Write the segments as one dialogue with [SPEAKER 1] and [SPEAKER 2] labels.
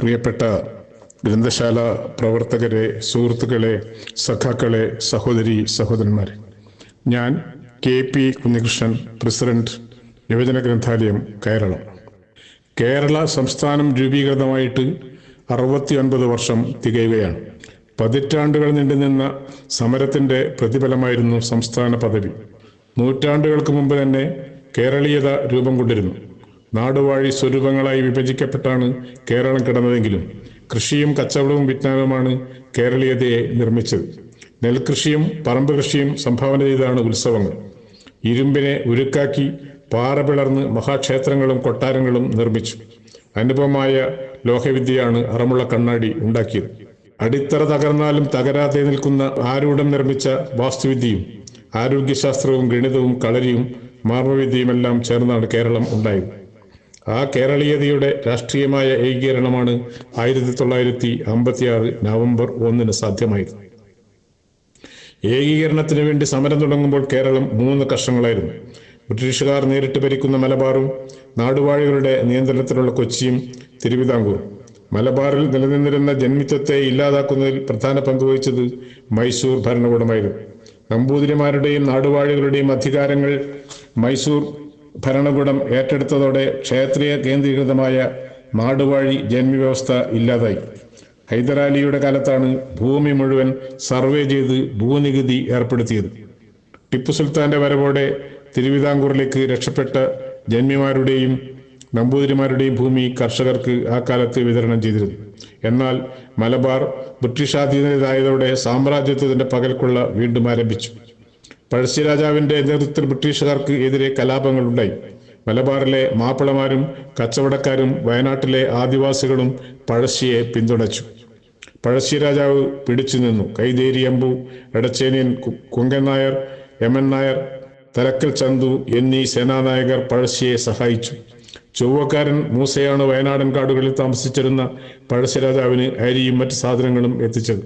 [SPEAKER 1] പ്രിയപ്പെട്ട ഗ്രന്ഥശാല പ്രവർത്തകരെ സുഹൃത്തുക്കളെ സഖാക്കളെ സഹോദരി സഹോദരന്മാരെ. ഞാൻ കെ പി കുഞ്ഞികൃഷ്ണൻ പ്രസിഡന്റ് യുവജന ഗ്രന്ഥാലയം കേരളം. കേരള സംസ്ഥാനം രൂപീകൃതമായിട്ട് അറുപത്തി ഒൻപത് വർഷം തികയുകയാണ്. പതിറ്റാണ്ടുകൾ നീണ്ടുനിന്ന സമരത്തിന്റെ പ്രതിഫലമായിരുന്നു സംസ്ഥാന പദവി. നൂറ്റാണ്ടുകൾക്ക് മുമ്പ് തന്നെ കേരളീയത രൂപം കൊണ്ടിരുന്നു. നാടുവാഴി സ്വരൂപങ്ങളായി വിഭജിക്കപ്പെട്ടാണ് കേരളം കിടന്നതെങ്കിലും കൃഷിയും കച്ചവടവും വിജ്ഞാനവുമാണ് കേരളീയതയെ നിർമ്മിച്ചത്. നെൽകൃഷിയും പറമ്പ് കൃഷിയും സംഭാവന ചെയ്താണ് ഉത്സവങ്ങൾ. ഇരുമ്പിനെ ഉരുക്കാക്കി പാറ പിളർന്ന് മഹാക്ഷേത്രങ്ങളും കൊട്ടാരങ്ങളും നിർമ്മിച്ചു. അനുപമായ ലോഹവിദ്യയാണ് അറമുള്ള കണ്ണാടി ഉണ്ടാക്കിയത്. അടിത്തറ തകർന്നാലും തകരാതെ നിൽക്കുന്ന ആരൂഢം നിർമ്മിച്ച വാസ്തുവിദ്യയും ആരോഗ്യശാസ്ത്രവും ഗണിതവും കളരിയും മാർമ്മവിദ്യയുമെല്ലാം ചേർന്നാണ് കേരളം ഉണ്ടായത്. ആ കേരളീയതയുടെ രാഷ്ട്രീയമായ ഏകീകരണമാണ് ആയിരത്തി തൊള്ളായിരത്തി അമ്പത്തി ആറ് നവംബർ ഒന്നിന് സാധ്യമായത്. ഏകീകരണത്തിന് വേണ്ടി സമരം തുടങ്ങുമ്പോൾ കേരളം മൂന്ന് കഷങ്ങളായിരുന്നു ബ്രിട്ടീഷുകാർ നേരിട്ട് ഭരിക്കുന്ന മലബാറും നാടുവാഴികളുടെ നിയന്ത്രണത്തിലുള്ള കൊച്ചിയും തിരുവിതാംകൂറും. മലബാറിൽ നിലനിന്നിരുന്ന ജന്മിത്വത്തെ ഇല്ലാതാക്കുന്നതിൽ പ്രധാന പങ്ക് വഹിച്ചത് മൈസൂർ ഭരണകൂടമായിരുന്നു. നമ്പൂതിരിമാരുടെയും നാടുവാഴികളുടെയും അധികാരങ്ങൾ മൈസൂർ ഭരണകൂടം ഏറ്റെടുത്തതോടെ ക്ഷേത്രീയ കേന്ദ്രീകൃതമായ നാടുവാഴി ജന്മവ്യവസ്ഥ ഇല്ലാതായി. ഹൈദരാലിയുടെ കാലത്താണ് ഭൂമി മുഴുവൻ സർവേ ചെയ്ത് ഭൂനികുതി ഏർപ്പെടുത്തിയത്. ടിപ്പു സുൽത്താന്റെ വരവോടെ തിരുവിതാംകൂറിലേക്ക് രക്ഷപ്പെട്ട ജന്മിമാരുടെയും നമ്പൂതിരിമാരുടെയും ഭൂമി കർഷകർക്ക് ആ കാലത്ത് വിതരണം ചെയ്തിരുന്നു. എന്നാൽ മലബാർ ബ്രിട്ടീഷ് ബ്രിട്ടീഷാധീനതയായതോടെ സാമ്രാജ്യത്വത്തിന്റെ പകൽക്കൊള്ള വീണ്ടും ആരംഭിച്ചു. പഴശ്ശിരാജാവിന്റെ നേതൃത്വത്തിൽ ബ്രിട്ടീഷുകാർക്ക് എതിരെ കലാപങ്ങൾ ഉണ്ടായി മലബാറിലെ മാപ്പിളമാരും കച്ചവടക്കാരും വയനാട്ടിലെ ആദിവാസികളും പഴശ്ശിയെ പിന്തുണച്ചു. പഴശ്ശി രാജാവ് പിടിച്ചു നിന്നു. കൈതേരി അമ്പു എടച്ചേനിയൻ കുങ്കൻ നായർ എം എൻ നായർ തലക്കൽ ചന്തു എന്നീ സേനാനായകർ പഴശ്ശിയെ സഹായിച്ചു. ചൊവ്വക്കാരൻ മൂസയാണ് വയനാടൻ കാടുകളിൽ താമസിച്ചിരുന്ന പഴശ്ശിരാജാവിന് അരിയും മറ്റ് സാധനങ്ങളും എത്തിച്ചത്.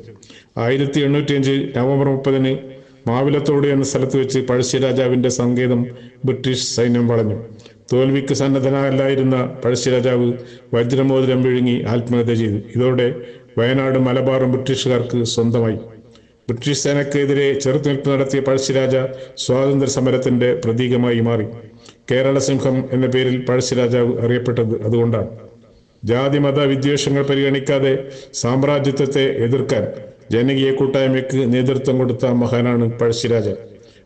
[SPEAKER 1] ആയിരത്തി എണ്ണൂറ്റിയഞ്ച് നവംബർ മുപ്പതിന് മാവിലത്തോട് എന്ന സ്ഥലത്ത് വെച്ച് പഴശ്ശി രാജാവിന്റെ സങ്കേതം ബ്രിട്ടീഷ് സൈന്യം വളഞ്ഞു. തോൽവിക്ക് സന്നദ്ധനല്ലായിരുന്ന പഴശ്ശി രാജാവ് വജ്രമോതിരം വിഴുങ്ങി ആത്മഹത്യ ചെയ്തു. ഇതോടെ വയനാട് മലബാറും ബ്രിട്ടീഷുകാർക്ക് സ്വന്തമായി. ബ്രിട്ടീഷ് സേനക്കെതിരെ ചെറുത്തുനിൽപ്പ് നടത്തിയ പഴശ്ശിരാജ സ്വാതന്ത്ര്യ സമരത്തിന്റെ പ്രതീകമായി മാറി. കേരള സിംഹം എന്ന പേരിൽ പഴശ്ശിരാജാവ് അറിയപ്പെട്ടത് അതുകൊണ്ടാണ്. ജാതി മത വിദ്വേഷങ്ങൾ പരിഗണിക്കാതെ സാമ്രാജ്യത്വത്തെ എതിർക്കാൻ ജനകീയ കൂട്ടായ്മയ്ക്ക് നേതൃത്വം കൊടുത്ത മഹാനാണ് പഴശ്ശിരാജൻ.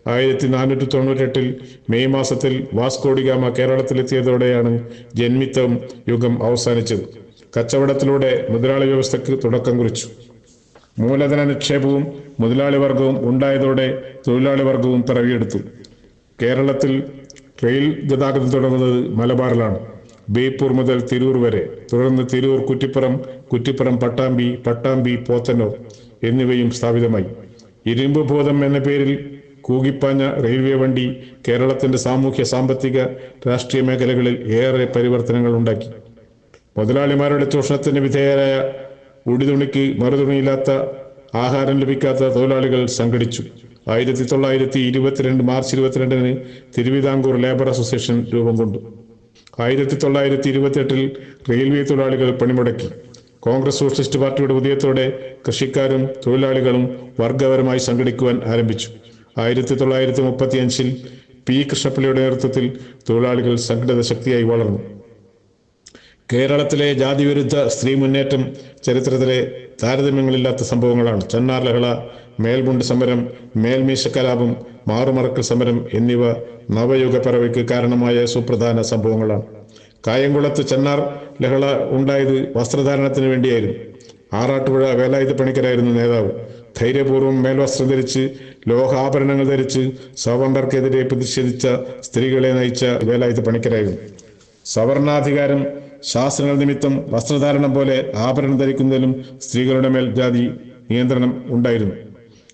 [SPEAKER 1] ആയിരത്തി നാനൂറ്റി തൊണ്ണൂറ്റെട്ടിൽ മെയ് മാസത്തിൽ വാസ്കോഡിഗാമ കേരളത്തിലെത്തിയതോടെയാണ് ജന്മിത്തം യുഗം അവസാനിച്ചത്. കച്ചവടത്തിലൂടെ മുതലാളി വ്യവസ്ഥയ്ക്ക് തുടക്കം കുറിച്ചു. മൂലധന നിക്ഷേപവും മുതലാളി വർഗവും ഉണ്ടായതോടെ തൊഴിലാളി വർഗവും പിറവിയെടുത്തു. കേരളത്തിൽ റെയിൽ ഗതാഗതം തുടങ്ങുന്നത് മലബാറിലാണ്. ബേപ്പൂർ മുതൽ തിരൂർ വരെ തുടർന്ന് തിരൂർ കുറ്റിപ്പുറം കുറ്റിപ്പുറം പട്ടാമ്പി പട്ടാമ്പി പോത്തന്നൂർ എന്നിവയും സ്ഥാപിതമായി. ഇരുമ്പ് ബോധം എന്ന പേരിൽ കൂകിപ്പാഞ്ഞ റെയിൽവേ വണ്ടി കേരളത്തിന്റെ സാമൂഹ്യ സാമ്പത്തിക രാഷ്ട്രീയ മേഖലകളിൽ ഏറെ പരിവർത്തനങ്ങൾ ഉണ്ടാക്കി. മുതലാളിമാരുടെ ചൂഷണത്തിന് വിധേയരായ ഉടിതുണിക്ക് മറുതുണിയില്ലാത്ത ആഹാരം ലഭിക്കാത്ത തൊഴിലാളികൾ സംഘടിച്ചു. ആയിരത്തി തൊള്ളായിരത്തി ഇരുപത്തിരണ്ട് മാർച്ച് ഇരുപത്തിരണ്ടിന് തിരുവിതാംകൂർ ലേബർ അസോസിയേഷൻ രൂപം കൊണ്ടു. ആയിരത്തി തൊള്ളായിരത്തി ഇരുപത്തിയെട്ടിൽ റെയിൽവേ തൊഴിലാളികൾ പണിമുടക്കി. കോൺഗ്രസ് സോഷ്യലിസ്റ്റ് പാർട്ടിയുടെ ഉദയത്തോടെ കൃഷിക്കാരും തൊഴിലാളികളും വർഗപരമായി സംഘടിക്കുവാൻ ആരംഭിച്ചു. ആയിരത്തി തൊള്ളായിരത്തി മുപ്പത്തി അഞ്ചിൽ പി കൃഷ്ണപ്പിള്ളിയുടെ നേതൃത്വത്തിൽ തൊഴിലാളികൾ സംഘടിത ശക്തിയായി വളർന്നു. കേരളത്തിലെ ജാതിവിരുദ്ധ സ്ത്രീ മുന്നേറ്റം ചരിത്രത്തിലെ താരതമ്യങ്ങളില്ലാത്ത സംഭവങ്ങളാണ്. ചെന്നാർ ലഹള മേൽമുണ്ട് സമരം മേൽമീശ കലാപം മാറുമറക്കൽ സമരം എന്നിവ നവയുഗ പിറവിക്ക് കാരണമായ സുപ്രധാന സംഭവങ്ങളാണ്. കായംകുളത്ത് ചെന്നാർ ലഹള ഉണ്ടായത് വസ്ത്രധാരണത്തിന് വേണ്ടിയായിരുന്നു. ആറാട്ടുപുഴ വേലായുധ പണിക്കരായിരുന്നു നേതാവ്. ധൈര്യപൂർവം മേൽവസ്ത്രം ധരിച്ച് ലോഹാഭരണങ്ങൾ ധരിച്ച് സവർണർക്കെതിരെ പ്രതിഷേധിച്ച സ്ത്രീകളെ നയിച്ച വേലായുധ പണിക്കരായിരുന്നു. സവർണാധികാരം ശാസ്ത്രങ്ങൾ നിമിത്തം വസ്ത്രധാരണം പോലെ ആഭരണം ധരിക്കുന്നതിലും സ്ത്രീകളുടെ മേൽ ജാതി നിയന്ത്രണം ഉണ്ടായിരുന്നു.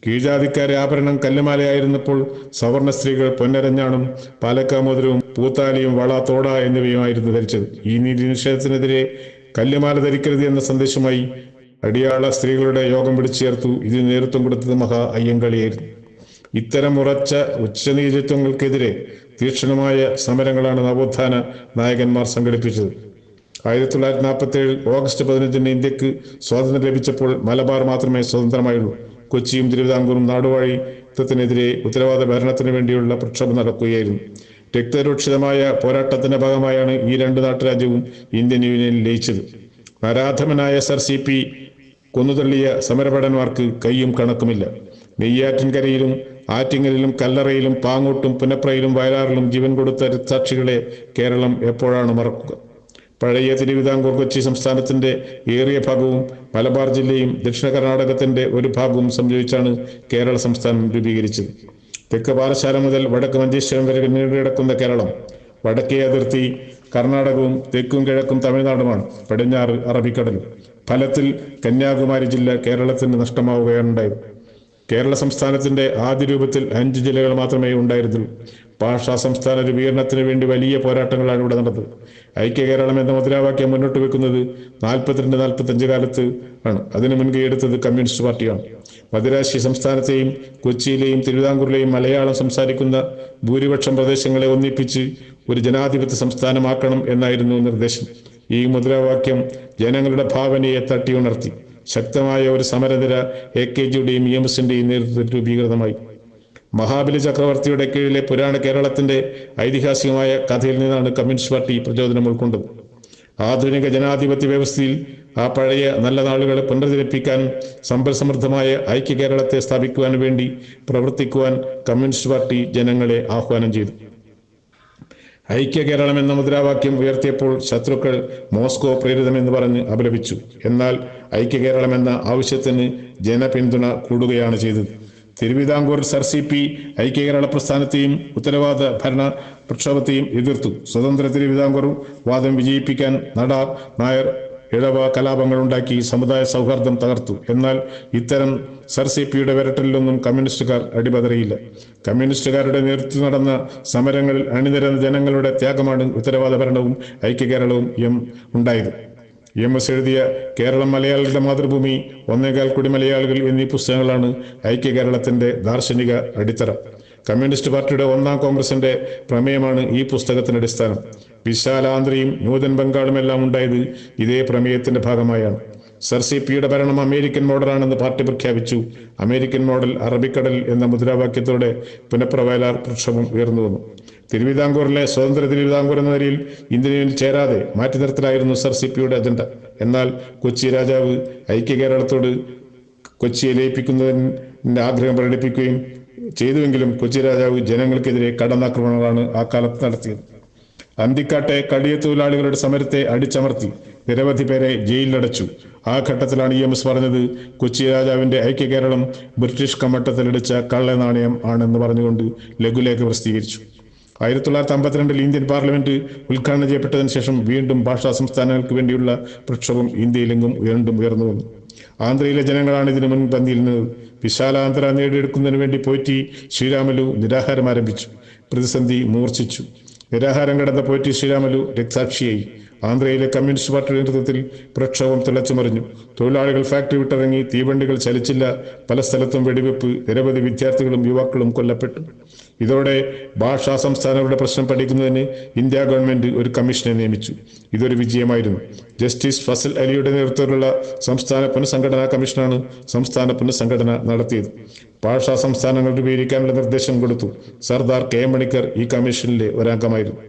[SPEAKER 1] കീഴ്ജാതിക്കാരെ ആഭരണം കല്ലുമാലയായിരുന്നപ്പോൾ സവർണ സ്ത്രീകൾ പൊന്നരഞ്ഞാണും പാലക്കാമോതിരവും പൂത്താലിയും വള തോട എന്നിവയുമായിരുന്നു ധരിച്ചത്. ഈ നീതി നിഷേധത്തിനെതിരെ കല്ലുമാല ധരിക്കരുത് എന്ന സന്ദേശമായി അടിയാള സ്ത്രീകളുടെ യോഗം പിടിച്ചു ചേർത്തു ഇതിന് നേതൃത്വം കൊടുത്തത് മഹാ അയ്യങ്കളിയായിരുന്നു. ഇത്തരം ഉറച്ച ഉച്ചനീതിത്വങ്ങൾക്കെതിരെ തീക്ഷണമായ സമരങ്ങളാണ് നവോത്ഥാന നായകന്മാർ സംഘടിപ്പിച്ചത്. ആയിരത്തി തൊള്ളായിരത്തി നാൽപ്പത്തി ഏഴ് ഓഗസ്റ്റ് പതിനഞ്ചിന് ഇന്ത്യയ്ക്ക് സ്വാതന്ത്ര്യം ലഭിച്ചപ്പോൾ മലബാർ മാത്രമേ സ്വതന്ത്രമായുള്ളൂ. കൊച്ചിയും തിരുവിതാംകൂറും നാടുവാഴിത്തത്തിനെതിരെ ഉത്തരവാദ ഭരണത്തിന് വേണ്ടിയുള്ള പ്രക്ഷോഭം നടക്കുകയായിരുന്നു. രക്തരൂക്ഷിതമായ പോരാട്ടത്തിന്റെ ഭാഗമായാണ് ഈ രണ്ട് നാട്ടുരാജ്യവും ഇന്ത്യൻ യൂണിയനിൽ ലയിച്ചത്. ആരാധമനായ സർ സി പി കൊന്നുതള്ളിയ സമരഭടന്മാർക്ക് കൈയും കണക്കുമില്ല. നെയ്യാറ്റിൻകരയിലും ആറ്റിങ്ങലിലും കല്ലറയിലും പാങ്ങോട്ടും പുനപ്രയിലും വയലാറിലും ജീവൻ കൊടുത്ത സാക്ഷികളെ കേരളം എപ്പോഴാണ് മറക്കുക? പഴയ തിരുവിതാംകൂർ കൊച്ചി സംസ്ഥാനത്തിന്റെ ഏറിയ ഭാഗവും മലബാർ ജില്ലയും ദക്ഷിണ കർണാടകത്തിന്റെ ഒരു ഭാഗവും സംയോജിച്ചാണ് കേരള സംസ്ഥാനം രൂപീകരിച്ചത്. തെക്ക് പാലശാല മുതൽ വടക്ക് മഞ്ചേശ്വരം വരെ നീണ്ടുകിടക്കുന്ന കേരളം വടക്കേ അതിർത്തി കർണാടകവും തെക്കും കിഴക്കും തമിഴ്നാടുമാണ് പടിഞ്ഞാറ് അറബിക്കടൽ. ഫലത്തിൽ കന്യാകുമാരി ജില്ല കേരളത്തിന് നഷ്ടമാവുകയാണുണ്ടായത്. കേരള സംസ്ഥാനത്തിന്റെ ആദ്യ രൂപത്തിൽ അഞ്ച് ജില്ലകൾ മാത്രമേ ഉണ്ടായിരുന്നുള്ളൂ. ഭാഷാ സംസ്ഥാന രൂപീകരണത്തിന് വേണ്ടി വലിയ പോരാട്ടങ്ങളാണ് ഇവിടെ നടന്നത്. ഐക്യ കേരളം എന്ന മുദ്രാവാക്യം മുന്നോട്ട് വെക്കുന്നത് നാൽപ്പത്തിരണ്ട് നാൽപ്പത്തഞ്ച് കാലത്ത് ആണ്. അതിന് മുൻകൈ എടുത്തത് കമ്മ്യൂണിസ്റ്റ് പാർട്ടിയാണ്. മദിരാശി സംസ്ഥാനത്തെയും കൊച്ചിയിലെയും തിരുവിതാംകൂറിലെയും മലയാളം സംസാരിക്കുന്ന ഭൂരിപക്ഷം പ്രദേശങ്ങളെ ഒന്നിപ്പിച്ച് ഒരു ജനാധിപത്യ സംസ്ഥാനമാക്കണം എന്നായിരുന്നു നിർദ്ദേശം. ഈ മുദ്രാവാക്യം ജനങ്ങളുടെ ഭാവനയെ തട്ടിയുണർത്തി. ശക്തമായ ഒരു സമരനിര എ കെ ജിയുടെയും ഇ എം എസിന്റെയും നേതൃത്വത്തിൽ രൂപീകൃതമായി. മഹാബലി ചക്രവർത്തിയുടെ കീഴിലെ പുരാണ കേരളത്തിന്റെ ഐതിഹാസികമായ കഥയിൽ നിന്നാണ് കമ്മ്യൂണിസ്റ്റ് പാർട്ടി പ്രചോദനം ഉൾക്കൊണ്ടത്. ആധുനിക ജനാധിപത്യ വ്യവസ്ഥയിൽ ആ പഴയ നല്ല നാളുകളെ പുനർജനിപ്പിക്കാനും സമ്പൽസമൃദ്ധമായ ഐക്യ കേരളത്തെ സ്ഥാപിക്കുവാനും വേണ്ടി പ്രവർത്തിക്കുവാൻ കമ്മ്യൂണിസ്റ്റ് പാർട്ടി ജനങ്ങളെ ആഹ്വാനം ചെയ്തു. ഐക്യ കേരളം എന്ന മുദ്രാവാക്യം ഉയർത്തിയപ്പോൾ ശത്രുക്കൾ മോസ്കോ പ്രേരിതമെന്ന് പറഞ്ഞ് അപലപിച്ചു. എന്നാൽ ഐക്യ കേരളം എന്ന ആവശ്യത്തിന് ജനപിന്തുണ കൂടുകയാണ് ചെയ്തത്. തിരുവിതാംകൂർ സർ സി പി ഐക്യ കേരള പ്രസ്ഥാനത്തെയും ഉത്തരവാദ ഭരണ പ്രക്ഷോഭത്തെയും എതിർത്തു. സ്വതന്ത്ര തിരുവിതാംകൂർ വാദം വിജയിപ്പിക്കാൻ നടാർ നായർ ഇഴവ കലാപങ്ങൾ ഉണ്ടാക്കി സമുദായ സൗഹാർദ്ദം തകർത്തു. എന്നാൽ ഇത്തരം സർ സി പിയുടെ വിരട്ടലിലൊന്നും കമ്മ്യൂണിസ്റ്റുകാർ അടിപതറിയില്ല. കമ്മ്യൂണിസ്റ്റുകാരുടെ നേതൃത്വം നടന്ന സമരങ്ങളിൽ അണിനിരന്ന ജനങ്ങളുടെ ത്യാഗമാണ് ഉത്തരവാദ ഭരണവും ഐക്യ കേരളവും എം ഉണ്ടായത്. എം എസ് എഴുതിയ കേരളം മലയാളികളുടെ മാതൃഭൂമി ഒന്നേകാൽ കുടി മലയാളികൾ എന്നീ പുസ്തകങ്ങളാണ് ഐക്യ കേരളത്തിന്റെ ദാർശനിക അടിത്തറ. കമ്മ്യൂണിസ്റ്റ് പാർട്ടിയുടെ ഒന്നാം കോൺഗ്രസിന്റെ പ്രമേയമാണ് ഈ പുസ്തകത്തിന്റെ അടിസ്ഥാനം. വിശാലാന്ധ്രയും നൂതൻ ബംഗാളും എല്ലാം ഉണ്ടായത് ഇതേ പ്രമേയത്തിന്റെ ഭാഗമായാണ്. സർ സി പിയുടെ ഭരണം അമേരിക്കൻ മോഡലാണെന്ന് പാർട്ടി പ്രഖ്യാപിച്ചു. അമേരിക്കൻ മോഡൽ അറബിക്കടൽ എന്ന മുദ്രാവാക്യത്തോടെ പുനഃപ്രവയലാർ പ്രക്ഷോഭം ഉയർന്നു വന്നു. തിരുവിതാംകൂറിലെ സ്വതന്ത്ര തിരുവിതാംകൂർ എന്ന നിലയിൽ ഇന്ത്യയിൽ ചേരാതെ മാറ്റി നിർത്തലായിരുന്നു സർ സി പിയുടെ അജണ്ട. എന്നാൽ കൊച്ചി രാജാവ് ഐക്യ കേരളത്തോട് കൊച്ചിയെ ലയിപ്പിക്കുന്നതിന്റെ ആഗ്രഹം പ്രകടിപ്പിക്കുകയും ചെയ്തുവെങ്കിലും കൊച്ചി രാജാവ് ജനങ്ങൾക്കെതിരെ കടന്നാക്രമണങ്ങളാണ് ആ കാലത്ത് നടത്തിയത്. അന്തിക്കാട്ടെ കടിയ തൊഴിലാളികളുടെ സമരത്തെ അടിച്ചമർത്തി നിരവധി പേരെ ജയിലിലടച്ചു. ആ ഘട്ടത്തിലാണ് ഇ എം എസ് പറഞ്ഞത് കൊച്ചി രാജാവിന്റെ ഐക്യ കേരളം ബ്രിട്ടീഷ് കമ്മട്ടത്തിലടിച്ച കള്ള നാണയം ആണെന്ന് പറഞ്ഞുകൊണ്ട് ലഘുലേഖ പ്രസിദ്ധീകരിച്ചു. ആയിരത്തി തൊള്ളായിരത്തി അമ്പത്തിരണ്ടിൽ ഇന്ത്യൻ പാർലമെന്റ് ഉദ്ഘാടനം ചെയ്യപ്പെട്ടതിന് ശേഷം വീണ്ടും ഭാഷാ സംസ്ഥാനങ്ങൾക്ക് വേണ്ടിയുള്ള പ്രക്ഷോഭം ഇന്ത്യയിലെങ്കും ഉയർന്നും ഉയർന്നു വന്നു. ആന്ധ്രയിലെ ജനങ്ങളാണ് ഇതിനു മുൻപന്തിയിൽ നിന്നത്. വിശാലാന്ധ്ര നേടിയെടുക്കുന്നതിന് വേണ്ടി പോറ്റി ശ്രീരാമലു നിരാഹാരം ആരംഭിച്ചു പ്രതിസന്ധി മൂർച്ഛിച്ചു. നിരാഹാരം കടന്ന പോറ്റി ശ്രീരാമലു രക്താക്ഷിയായി. ആന്ധ്രയിലെ കമ്മ്യൂണിസ്റ്റ് പാർട്ടിയുടെ നേതൃത്വത്തിൽ പ്രക്ഷോഭം തിളച്ചുമറിഞ്ഞു. തൊഴിലാളികൾ ഫാക്ടറി വിട്ടിറങ്ങി തീവണ്ടികൾ ചലിച്ചില്ല. പല സ്ഥലത്തും വെടിവെപ്പ് നിരവധി വിദ്യാർത്ഥികളും യുവാക്കളും കൊല്ലപ്പെട്ടു. ഇതോടെ ഭാഷാ സംസ്ഥാനങ്ങളുടെ പ്രശ്നം പഠിക്കുന്നതിന് ഇന്ത്യ ഗവൺമെന്റ് ഒരു കമ്മീഷനെ നിയമിച്ചു. ഇതൊരു വിജയമായിരുന്നു. ജസ്റ്റിസ് ഫസൽ അലിയുടെ നേതൃത്വത്തിലുള്ള സംസ്ഥാന പുനഃസംഘടനാ കമ്മീഷനാണ് സംസ്ഥാന പുനഃസംഘടന നടത്തിയത്. ഭാഷാ സംസ്ഥാനങ്ങൾ രൂപീകരിക്കാനുള്ള നിർദ്ദേശം കൊടുത്തു. സർദാർ കെ മണിക്കർ ഈ കമ്മീഷനിലെ ഒരംഗമായിരുന്നു.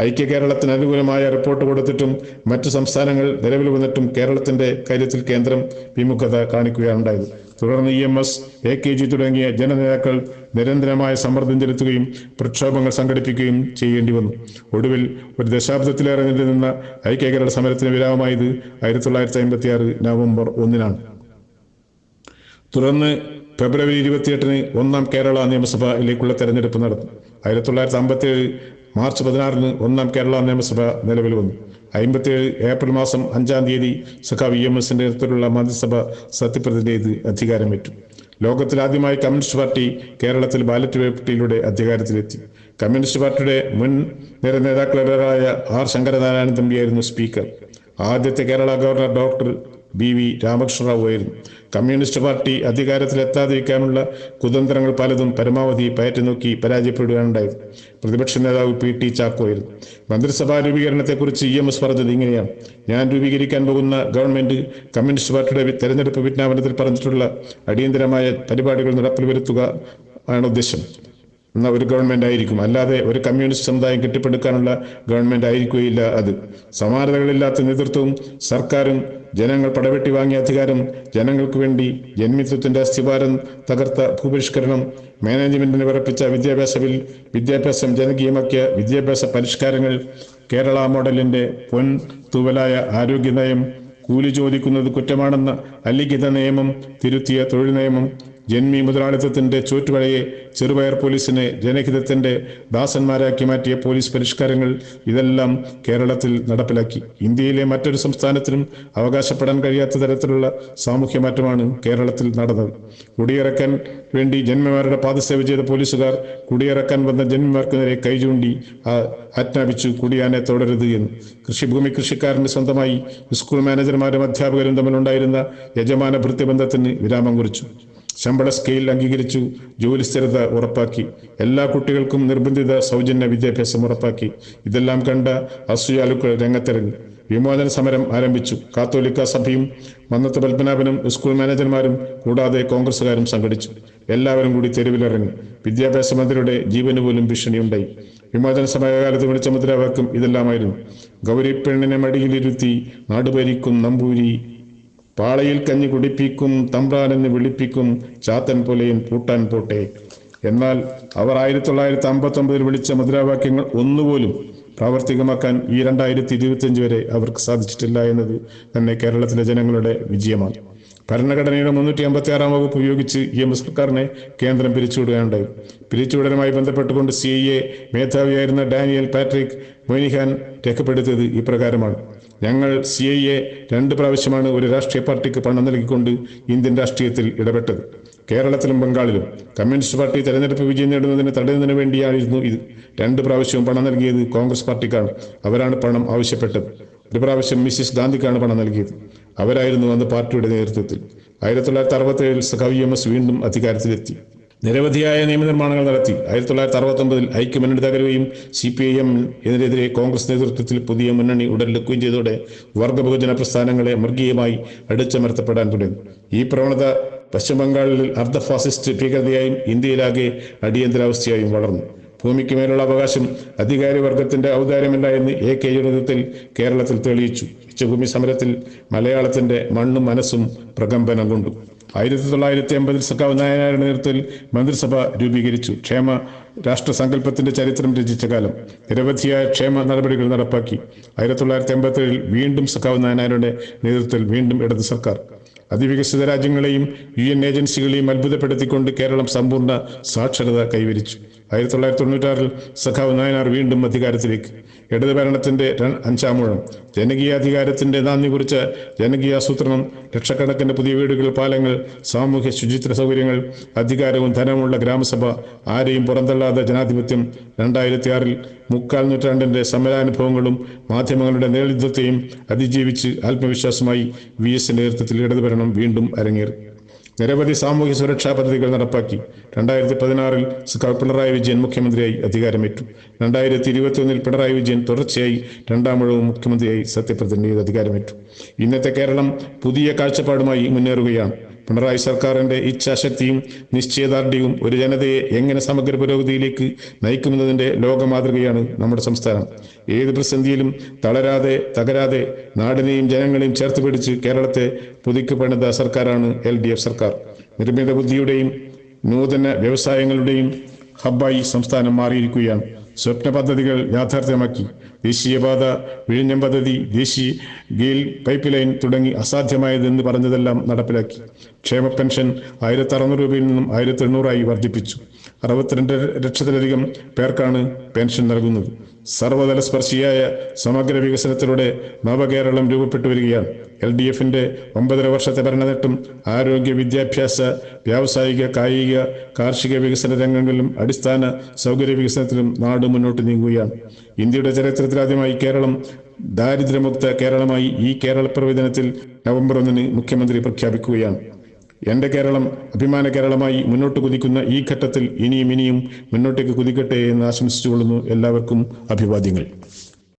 [SPEAKER 1] ഐക്യ കേരളത്തിന് അനുകൂലമായ റിപ്പോർട്ട് കൊടുത്തിട്ടും മറ്റു സംസ്ഥാനങ്ങൾ നിലവിൽ വന്നിട്ടും കേരളത്തിന്റെ കാര്യത്തിൽ കേന്ദ്രം വിമുഖത കാണിക്കുകയാണുണ്ടായത്. തുടർന്ന് E M S A K G തുടങ്ങിയ ജനനേതാക്കൾ നിരന്തരമായ സമ്മർദ്ദം ചെലുത്തുകയും പ്രക്ഷോഭങ്ങൾ സംഘടിപ്പിക്കുകയും ചെയ്യേണ്ടി വന്നു. ഒടുവിൽ ഒരു ദശാബ്ദത്തിലേറെ നിന്ന ഐക്യ കേരള സമരത്തിന് വിരാമമായത് ആയിരത്തി തൊള്ളായിരത്തി അമ്പത്തി നവംബർ ഒന്നിനാണ്. തുടർന്ന് ഫെബ്രുവരി ഇരുപത്തിയെട്ടിന് ഒന്നാം കേരള നിയമസഭയിലേക്കുള്ള തെരഞ്ഞെടുപ്പ് നടന്നു. ആയിരത്തി തൊള്ളായിരത്തി അമ്പത്തി ഏഴ് മാർച്ച് പതിനാറിന് ഒന്നാം കേരള നിയമസഭ നിലവിൽ വന്നു. അമ്പത്തിയേഴ് ഏപ്രിൽ മാസം അഞ്ചാം തീയതി സഖാവ് ഇ എം എസിന്റെ നേതൃത്വത്തിലുള്ള മന്ത്രിസഭ സത്യപ്രതിജ്ഞ ചെയ്ത് അധികാരമേറ്റു. ലോകത്തിൽ ആദ്യമായി കമ്മ്യൂണിസ്റ്റ് പാർട്ടി കേരളത്തിൽ ബാലറ്റ് പേപ്പട്ടിയിലൂടെ അധികാരത്തിലെത്തി. കമ്മ്യൂണിസ്റ്റ് പാർട്ടിയുടെ മുൻ നിര നേതാക്കളായ ആർ ശങ്കരനാരായണൻ തമ്പിയായിരുന്നു സ്പീക്കർ. ആദ്യത്തെ Kerala governor doctor B V Ramakrishnarao ആയിരുന്നു. കമ്മ്യൂണിസ്റ്റ് പാർട്ടി അധികാരത്തിലെത്താതിരിക്കാനുള്ള കുതന്ത്രങ്ങൾ പലതും പരമാവധി പയറ്റുനോക്കി പരാജയപ്പെടുകയാണുണ്ടായത് പ്രതിപക്ഷ നേതാവ് പി ടി ചാക്കോ ആയിരുന്നു. മന്ത്രിസഭാ രൂപീകരണത്തെക്കുറിച്ച് ഇ എം എസ് പറഞ്ഞത് ഇങ്ങനെയാണ്. ഞാൻ രൂപീകരിക്കാൻ പോകുന്ന ഗവൺമെന്റ് കമ്മ്യൂണിസ്റ്റ് പാർട്ടിയുടെ തെരഞ്ഞെടുപ്പ് വിജ്ഞാപനത്തിൽ പറഞ്ഞിട്ടുള്ള അടിയന്തരമായ പരിപാടികൾ നടപ്പിൽ വരുത്തുക ആണ് ഉദ്ദേശം. എന്ന ഒരു ഗവൺമെന്റ് ആയിരിക്കും. അല്ലാതെ ഒരു കമ്മ്യൂണിസ്റ്റ് സമുദായം കെട്ടിപ്പടുക്കാനുള്ള ഗവൺമെന്റ് ആയിരിക്കുകയില്ല അത്. സമാനതകളില്ലാത്ത നേതൃത്വവും സർക്കാരും ജനങ്ങൾ പടവെട്ടി വാങ്ങിയ അധികാരം ജനങ്ങൾക്ക് വേണ്ടി ജന്മിത്വത്തിന്റെ അസ്ഥിഭാരം തകർത്ത ഭൂപരിഷ്കരണം മാനേജ്മെന്റിന് വിറപ്പിച്ച വിദ്യാഭ്യാസ ബിൽ വിദ്യാഭ്യാസം ജനകീയമാക്കിയ വിദ്യാഭ്യാസ പരിഷ്കാരങ്ങൾ കേരള മോഡലിന്റെ പൊൻ തൂവലായ ആരോഗ്യ നയം കൂലി ചോദിക്കുന്നത് കുറ്റമാണെന്ന അലിഖിത നിയമം തിരുത്തിയ തൊഴിൽ നിയമം ജന്മി മുതലാളിത്തത്തിന്റെ ചോറ്റുവഴയെ ചെറുപയർ പോലീസിനെ ജനഹിതത്തിന്റെ ദാസന്മാരാക്കി മാറ്റിയ പോലീസ് പരിഷ്കാരങ്ങൾ ഇതെല്ലാം കേരളത്തിൽ നടപ്പിലാക്കി. ഇന്ത്യയിലെ മറ്റൊരു സംസ്ഥാനത്തിനും അവകാശപ്പെടാൻ കഴിയാത്ത തരത്തിലുള്ള സാമൂഹ്യ മാറ്റമാണ് കേരളത്തിൽ നടന്നത്. കുടിയിറക്കാൻ വേണ്ടി ജന്മിമാരുടെ പാദസേവ ചെയ്ത പോലീസുകാർ കുടിയിറക്കാൻ വന്ന ജന്മിമാർക്ക് നേരെ കൈ ചൂണ്ടി ആജ്ഞാപിച്ചു കുടിയാനെ തുടരുത് എന്ന്. കൃഷിഭൂമി കൃഷിക്കാരന് സ്വന്തമായി സ്കൂൾ മാനേജർമാരും അധ്യാപകരും തമ്മിലുണ്ടായിരുന്ന യജമാന ഭൃത്യബന്ധത്തിന് വിരാമം കുറിച്ചു. ശമ്പള സ്കെയിൽ അംഗീകരിച്ചു ജോലി സ്ഥിരത ഉറപ്പാക്കി. എല്ലാ കുട്ടികൾക്കും നിർബന്ധിത സൗജന്യ വിദ്യാഭ്യാസം ഉറപ്പാക്കി. ഇതെല്ലാം കണ്ട അസൂയാലുക്കൾ രംഗത്തിറങ്ങി. വിമോചന സമരം ആരംഭിച്ചു. കാത്തോലിക്ക സഭയും മന്നത്ത് പത്മനാഭനും സ്കൂൾ മാനേജർമാരും കൂടാതെ കോൺഗ്രസുകാരും സംഘടിച്ചു. എല്ലാവരും കൂടി തെരുവിലിറങ്ങി. വിദ്യാഭ്യാസ മന്ത്രിയുടെ ജീവന് പോലും ഭീഷണിയുണ്ടായി. വിമോചന സമയകാലത്ത് വിളിച്ച മുദ്രാവാക്യം ഇതെല്ലാമായിരുന്നു. ഗൗരി പെണ്ണിനെ മടിയിലിരുത്തി നാടുഭരിക്കും നമ്പൂരി പാളയിൽ കഞ്ഞി കുടിപ്പിക്കും തമ്പ്രാനെന്ന് വിളിപ്പിക്കും ചാത്തൻ പോലെയും പൂട്ടാൻ പോട്ടെ. എന്നാൽ അവർ ആയിരത്തി തൊള്ളായിരത്തി അമ്പത്തി ഒമ്പതിൽ വിളിച്ച മുദ്രാവാക്യങ്ങൾ ഒന്നുപോലും പ്രാവർത്തികമാക്കാൻ ഈ രണ്ടായിരത്തി ഇരുപത്തിയഞ്ച് വരെ അവർക്ക് സാധിച്ചിട്ടില്ല എന്നത് തന്നെ കേരളത്തിലെ ജനങ്ങളുടെ വിജയമാണ്. ഭരണഘടനയുടെ മുന്നൂറ്റി അമ്പത്തി ആറാം വകുപ്പ് ഉപയോഗിച്ച് ഇ എം സർക്കാരിനെ കേന്ദ്രം പിരിച്ചുവിടുകയുണ്ടായി. പിരിച്ചുവിടലുമായി ബന്ധപ്പെട്ടുകൊണ്ട് സി ഐ എ മേധാവിയായിരുന്ന ഡാനിയൽ പാട്രിക് മൊയ്നിഹാൻ രേഖപ്പെടുത്തിയത് ഇപ്രകാരമാണ്. ഞങ്ങൾ സി ഐ എ രണ്ട് പ്രാവശ്യമാണ് ഒരു രാഷ്ട്രീയ പാർട്ടിക്ക് പണം നൽകിക്കൊണ്ട് ഇന്ത്യൻ രാഷ്ട്രീയത്തിൽ ഇടപെട്ടത്. കേരളത്തിലും ബംഗാളിലും കമ്മ്യൂണിസ്റ്റ് പാർട്ടി തെരഞ്ഞെടുപ്പ് വിജയം നേടുന്നതിന് തടയുന്നതിന് വേണ്ടിയായിരുന്നു ഇത്. രണ്ട് പ്രാവശ്യവും പണം നൽകിയത് കോൺഗ്രസ് പാർട്ടിക്കാണ്. അവരാണ് പണം ആവശ്യപ്പെട്ടത്. ഒരു പ്രാവശ്യം മിസ്സിസ് ഗാന്ധിക്കാണ് പണം നൽകിയത്. അവരായിരുന്നു അന്ന് പാർട്ടിയുടെ നേതൃത്വത്തിൽ. ആയിരത്തി തൊള്ളായിരത്തി അറുപത്തി ഏഴിൽ സഖാവി എം എസ് വീണ്ടും അധികാരത്തിലെത്തി. നിരവധിയായ നിയമനിർമ്മാണങ്ങൾ നടത്തി. ആയിരത്തി തൊള്ളായിരത്തി അറുപത്തി ഒമ്പതിൽ ഐക്യമുന്നണി തകരുകയും സി പി ഐ എം ഇതിനെതിരെ കോൺഗ്രസ് നേതൃത്വത്തിൽ പുതിയ മുന്നണി ഉടലെടുക്കുകയും ചെയ്തതോടെ വർഗബഹുജന പ്രസ്ഥാനങ്ങളെ മൃഗീയമായി അടിച്ചമർത്തപ്പെടാൻ തുടങ്ങി. ഈ പ്രവണത പശ്ചിമബംഗാളിൽ അർദ്ധ ഫാസിസ്റ്റ് ഭീകരതയായും ഇന്ത്യയിലാകെ അടിയന്തരാവസ്ഥയായും വളർന്നു. ഭൂമിക്ക് മേലുള്ള അവകാശം അധികാരി വർഗത്തിന്റെ ഔദാര്യമല്ല എന്ന് എ കെ നേതൃത്വത്തിൽ കേരളത്തിൽ തെളിയിച്ചു. ഉച്ചഭൂമി സമരത്തിൽ മലയാളത്തിന്റെ മണ്ണും മനസ്സും പ്രകമ്പനം കൊണ്ടു. ആയിരത്തി തൊള്ളായിരത്തി എൺപതിൽ സഖാവ് നായനാരുടെ നേതൃത്വത്തിൽ മന്ത്രിസഭ രൂപീകരിച്ചു. ക്ഷേമ രാഷ്ട്രസങ്കല്പത്തിന്റെ ചരിത്രം രചിച്ച കാലം നിരവധിയായ ക്ഷേമ നടപടികൾ നടപ്പാക്കി. ആയിരത്തി തൊള്ളായിരത്തി എൺപത്തിയേഴിൽ വീണ്ടും സഖാവ് നായനാരുടെ നേതൃത്വത്തിൽ വീണ്ടും ഇടത് സർക്കാർ അതിവികസിത രാജ്യങ്ങളെയും യു എൻ ഏജൻസികളെയും അത്ഭുതപ്പെടുത്തിക്കൊണ്ട് കേരളം സമ്പൂർണ സാക്ഷരത കൈവരിച്ചു. ആയിരത്തി തൊള്ളായിരത്തി തൊണ്ണൂറ്റാറിൽ സഖാവ് നായനാർ വീണ്ടും അധികാരത്തിലേക്ക്. ഇടത് ഭരണത്തിന്റെ അഞ്ചാം മുഴം ജനകീയാധികാരത്തിന്റെ നാന്ദി കുറിച്ച ജനകീയാസൂത്രണം ലക്ഷക്കണക്കിന് പുതിയ വീടുകൾ പാലങ്ങൾ സാമൂഹ്യ ശുചിത്വ സൗകര്യങ്ങൾ അധികാരവും ധനവുമുള്ള ഗ്രാമസഭ ആരെയും പുറന്തള്ളാതെ ജനാധിപത്യം രണ്ടായിരത്തി ആറിൽ മുക്കാൽ നൂറ്റാണ്ടിന്റെ സമരാനുഭവങ്ങളും മാധ്യമങ്ങളുടെ നേതൃത്വത്തെയും അതിജീവിച്ച് ആത്മവിശ്വാസമായി വി എസ് നേതൃത്വത്തിൽ ഇടതുഭരണം വീണ്ടും അരങ്ങേറി. നിരവധി സാമൂഹ്യ സുരക്ഷാ പദ്ധതികൾ നടപ്പാക്കി. രണ്ടായിരത്തി പതിനാറിൽ സർക്കാർ പിണറായി വിജയൻ മുഖ്യമന്ത്രിയായി അധികാരമേറ്റു. രണ്ടായിരത്തി ഇരുപത്തിയൊന്നിൽ പിണറായി വിജയൻ തുടർച്ചയായി രണ്ടാം മുഴവും മുഖ്യമന്ത്രിയായി സത്യപ്രതിജ്ഞ ചെയ്ത് അധികാരമേറ്റു. ഇന്നത്തെ കേരളം പുതിയ കാഴ്ചപ്പാടുമായി മുന്നേറുകയാണ്. പിണറായി സർക്കാരിന്റെ ഇച്ഛാശക്തിയും നിശ്ചയദാർഢ്യവും ഒരു ജനതയെ എങ്ങനെ സമഗ്ര പുരോഗതിയിലേക്ക് നയിക്കുമെന്നതിന്റെ ലോകമാതൃകയാണ് നമ്മുടെ സംസ്ഥാനം. ഏത് പ്രതിസന്ധിയിലും തളരാതെ തകരാതെ നാടിനെയും ജനങ്ങളെയും ചേർത്ത് പിടിച്ച് കേരളത്തെ പുതുക്കി പണിത സർക്കാരാണ് എൽ ഡി എഫ് സർക്കാർ. നിർമ്മിത ബുദ്ധിയുടെയും നൂതന വ്യവസായങ്ങളുടെയും ഹബ്ബായി സംസ്ഥാനം മാറിയിരിക്കുകയാണ്. സ്വപ്ന പദ്ധതികൾ യാഥാർത്ഥ്യമാക്കി. ദേശീയപാത വിഴിഞ്ഞം പദ്ധതി ദേശീയ ഗെയിൽ പൈപ്പ് ലൈൻ തുടങ്ങി അസാധ്യമായതെന്ന് പറഞ്ഞതെല്ലാം നടപ്പിലാക്കി. ക്ഷേമ പെൻഷൻ ആയിരത്തി അറുന്നൂറ് രൂപയിൽ നിന്നും ആയിരത്തി എണ്ണൂറായി വർദ്ധിപ്പിച്ചു. അറുപത്തിരണ്ട് ലക്ഷത്തിലധികം പേർക്കാണ് പെൻഷൻ നൽകുന്നത്. സർവതല സ്പർശിയായ സമഗ്ര വികസനത്തിലൂടെ നവകേരളം രൂപപ്പെട്ടു വരികയാണ്. എൽ ഡി എഫിന്റെ ഒമ്പതര വർഷത്തെ ഭരണനേട്ടം ആരോഗ്യ വിദ്യാഭ്യാസ വ്യാവസായിക കായിക കാർഷിക വികസന രംഗങ്ങളിലും അടിസ്ഥാന സൗകര്യ വികസനത്തിലും നാട് മുന്നോട്ട് നീങ്ങുകയാണ്. ഇന്ത്യയുടെ ചരിത്രത്തിലാദ്യമായി കേരളം ദാരിദ്ര്യമുക്ത കേരളമായി ഈ കേരള പ്രവചനത്തിൽ നവംബർ ഒന്നിന് മുഖ്യമന്ത്രി പ്രഖ്യാപിക്കുകയാണ്. എന്റെ കേരളം അഭിമാന കേരളമായി മുന്നോട്ട് കുതിക്കുന്ന ഈ ഘട്ടത്തിൽ ഇനിയും ഇനിയും മുന്നോട്ടേക്ക് കുതിക്കട്ടെ എന്ന് ആശംസിച്ചുകൊള്ളുന്നു എല്ലാവർക്കും അഭിവാദ്യങ്ങൾ.